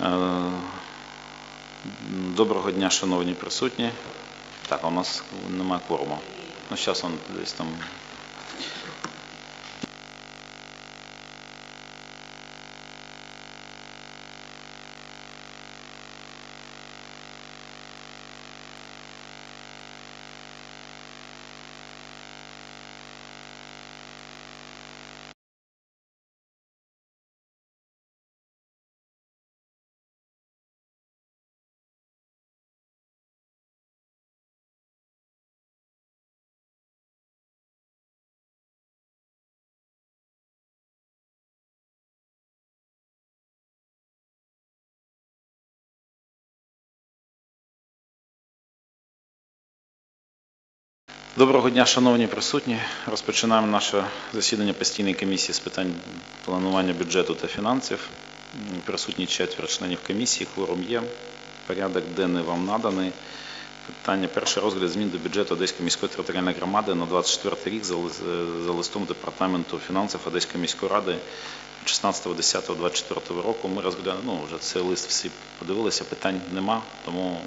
Е, Доброго дня, шановні присутні. Так, у нас немає корму. Ну, зараз он десь там. Доброго дня, шановні присутні. Розпочинаємо наше засідання постійної комісії з питань планування бюджету та фінансів. Присутні четверо членів комісії, кворум є. Порядок денний вам наданий. Питання перше розгляд змін до бюджету Одеської міської територіальної громади на 24 рік за за листом департаменту фінансів Одеської міської ради 16.10.24 року. Ми розглянули, ну вже цей лист всі подивилися, питань нема, тому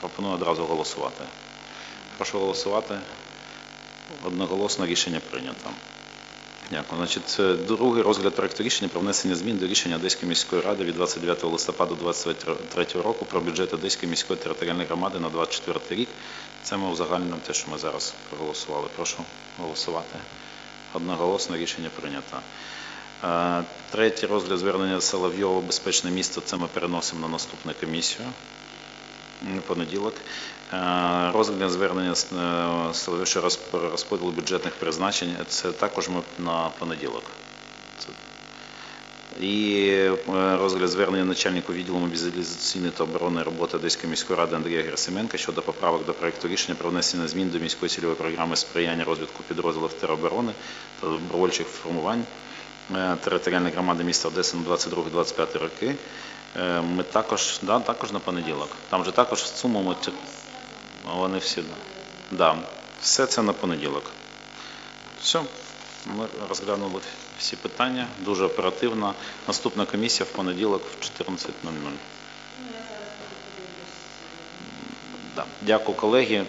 пропоную одразу голосувати. Прошу голосувати. Одноголосно рішення прийнято. Дякую. Значить, другий розгляд проекту рішення про внесення змін до рішення Одеської міської ради від 29 листопада 2023 року про бюджет Одеської міської територіальної громади на 24 рік. Це ми узагальнюємо те, що ми зараз проголосували. Прошу голосувати. Одноголосно рішення прийнято. Е, Третій розгляд звернення Соловйова безпечне місто. Це ми переносимо на наступну комісію. Понеділок. Е, Розгляд звернення з е, Соловйова щодо розп- розподілу бюджетних призначень. Це також ми на понеділок. І е, розгляд звернення начальнику відділу мобілізаційної та оборонної роботи Одеської міської ради Андрія Герасименка щодо поправок до проекту рішення про внесення змін до міської цільової програми сприяння розвитку підрозділів тероборони та добровольчих формувань територіальної громади міста Одеси на 22-25 роки. Е, Ми також, да, також на понеділок. Там же також в суму вони всі. Да, все це на понеділок. Все, ми розглянули всі питання дуже оперативно. Наступна комісія в понеділок в 14.00. Да. Дякую, колеги.